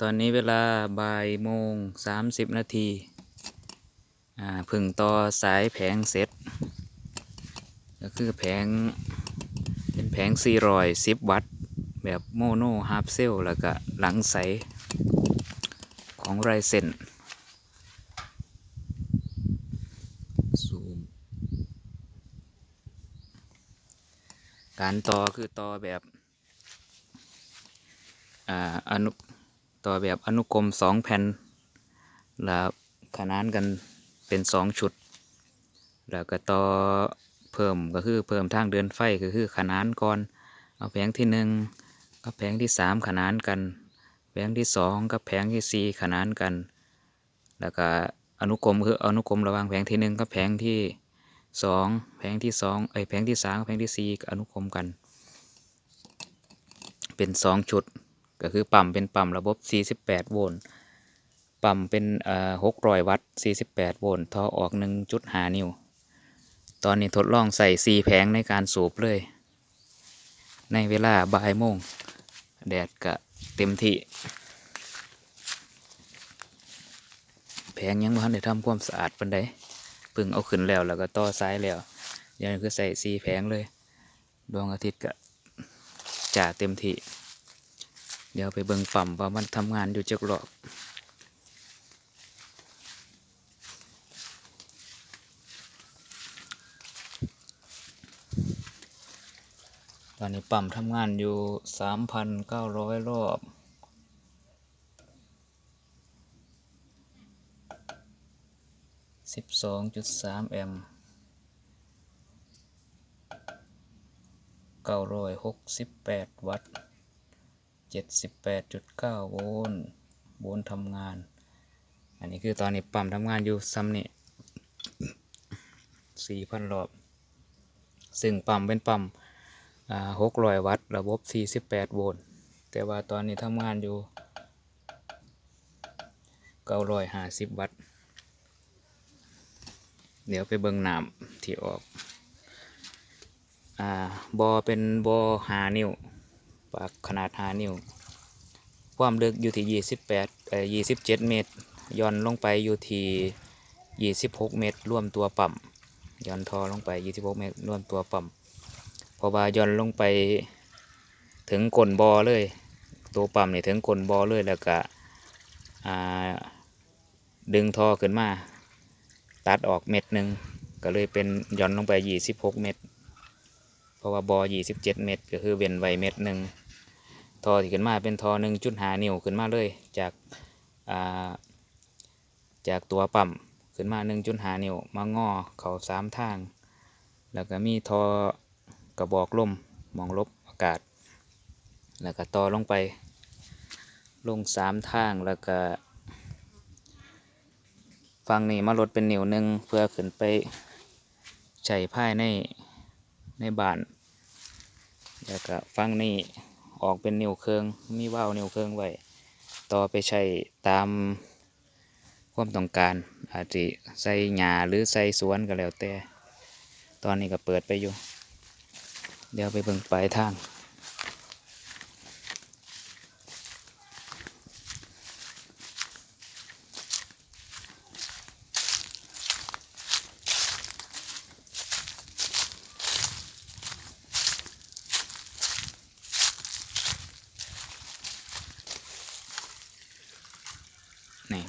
ตอนนี้เวลาบ่ายโมงสามสิบนาทีอ่าพึ่งต่อสายแผงเสร็จ ก็คือแผง เป็นแผง410วัตต์แบบโมโนฮาร์ปเซลแล้วก็หลังใส ของไรเซนซูมการต่อคือต่อแบบอ่าอนุ ต่อแบบอนุกรมสองแผ่นแล้วขนานกันเป็นสองชุด แล้วก็ต่อเพิ่มก็คือเพิ่มทางเดินไฟก็คือขนานก่อน เอาแผงที่หนึ่งกับแผงที่สามขนานกัน แผงที่สองกับแผงที่สี่ขนานกัน แล้วก็อนุกรมคืออนุกรมระหว่างแผงที่หนึ่งกับแผงที่สองแผงที่สองเอ้แผงที่สามกับแผงที่สี่อนุกรมกัน เป็นสองชุด ก็คือปั๊มเป็นปั๊มระบบ 48 โวลต์ปั๊มเป็นเอ่อ600 วัตต์ 48 โวลต์ท่อออก 1.5 นิ้ว ตอนนี้ทดลองใส่ 4 แผงในการสูบเลย ในเวลาบ่ายโมง แดดก็เต็มที่ แผงยังบ่ทันได้ทำความสะอาดปานใดเพิ่งเอาขึ้นแล้วแล้วก็ต่อสายแล้วยวนี้คือใส่ 4 แผงเลย ดวงอาทิตย์ก็จ่าเต็มที่ เดี๋ยวไปเบิ่งปั๊มว่ามันทำงานอยู่จักรอกตอนนี้ปั๊มทำงานอยู่สามพันเก้าร้อยรอบสิบสองจุดสามแอมเก้าร้อยหกสิบแปดวัตต์ 78.9 โวลต์โวลต์ทำงาน อันนี้คือตอนนี้ปั๊มทำงานอยู่ซ้ำนี่ 4,000 รอบ ซึ่งปั๊มเป็นปั๊ม600 วัตต์ ระบบ 48 โวลต์ แต่ว่าตอนนี้ทำงานอยู่ 950 วัตต์ เดี๋ยวไปเบิ่งน้ำที่ออกอ่าบอเป็นบอหานิ้ว ปากขนาดหานิ้ว ความลึกอยู่ที่28เอ่อ27 เมตร ย่อนลงไปอยู่ที่26 เมตร รวมตัวปั๊ม ย่อนทอลงไป 26 เมตร รวมตัวปั๊ม เพราะว่าย่อนลงไปถึงก้นบอเลย ตัวปั๊มนี่ถึงก้นบอเลยแล้วก็ดึงทอขึ้นมา ตัดออกเม็ดหนึ่งก็เลยเป็นย่อนลงไป 26 เมตรเพราะว่าบอ27 เมตรก็คือเว้นไว้เม็ดหนึ่ง ทอที่ขึ้นมาเป็นทอหนึ่งจุดหานิ้วขึ้นมาเลย จากาจากตัวปั๊มขึ้นมาหนึ่งจุดหานิ้วมางอเขาสามทาง แล้วก็มีทอกระบอกลมมองลบอากาศ แล้วก็ต่อลงไป ลงสามทางแล้วก็ฟังนี่มาลดเป็นนิ้วหนึ่งเพื่อขึ้นไปใช้ภายในในบ้าน แล้วก็ฟังนี่ ออกเป็นนิ้วเครื่องมีว่าวนิ้วเครื่องไว้ต่อไปใช้ตามความต้องการอาจจะใส่หญ้าหรือใส่สวนก็แล้วแต่ ตอนนี้ก็เปิดไปอยู่ เดี๋ยวไปเบิ่งปลายทาง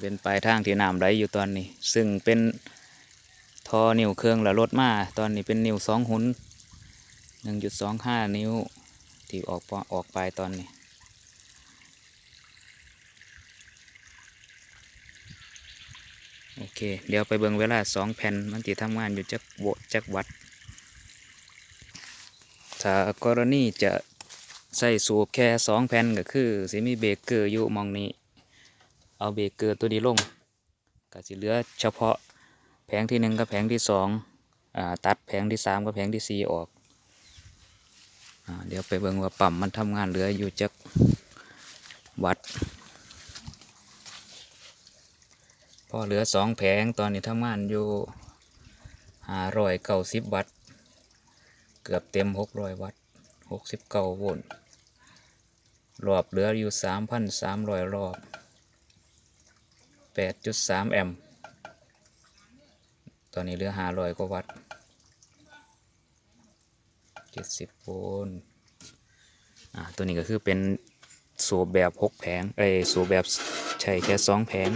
เป็นปลายทางที่น้ำไหลอยู่ตอนนี้ ซึ่งเป็นทอนิ้วเครื่องแล้วลดมา ตอนนี้เป็นนิ้วสองหุนหนึ่งจุดสองห้านิ้วที่ออกปออกไปตอนนี้โอเค เดี๋ยวไปเบิ่งเวลาสองแผ่นมันจะทำงานอยู่จักโวจักวัตต์ถ้ากรณีจะใส่สูบแค่สองแผ่นก็คือสิมีเบรกเกอร์อยู่มองนี้ เอาเบรกเกอร์ตัวนี้ลงก็สิเหลือเฉพาะแผงที่หนึ่งกับแผงที่สองอ่าตัดแผงที่สามกับแผงที่สี่ออกอาเดี๋ยวไปเบิ่งว่าปั๊มมันทำงานเหลืออยู่จักวัตต์พอเหลือสองแผงตอนนี้ทำงานอยู่ห้าร้อยเก้าสิบวัตต์เกือบเต็มหกร้อยวัตต์หกสิบเก้าโวลต์รอบเหลืออยู่สามพันสามร้อยรอบ แปดจุดสามแอมป์ ตอนนี้เหลือห้าร้อยกว่าวัตต์เจ็ดสิบโวลต์อ่าตัวนี้ก็คือเป็นสูบแบบหกแผง เอ้ยสูบแบบใช้แค่สองแผง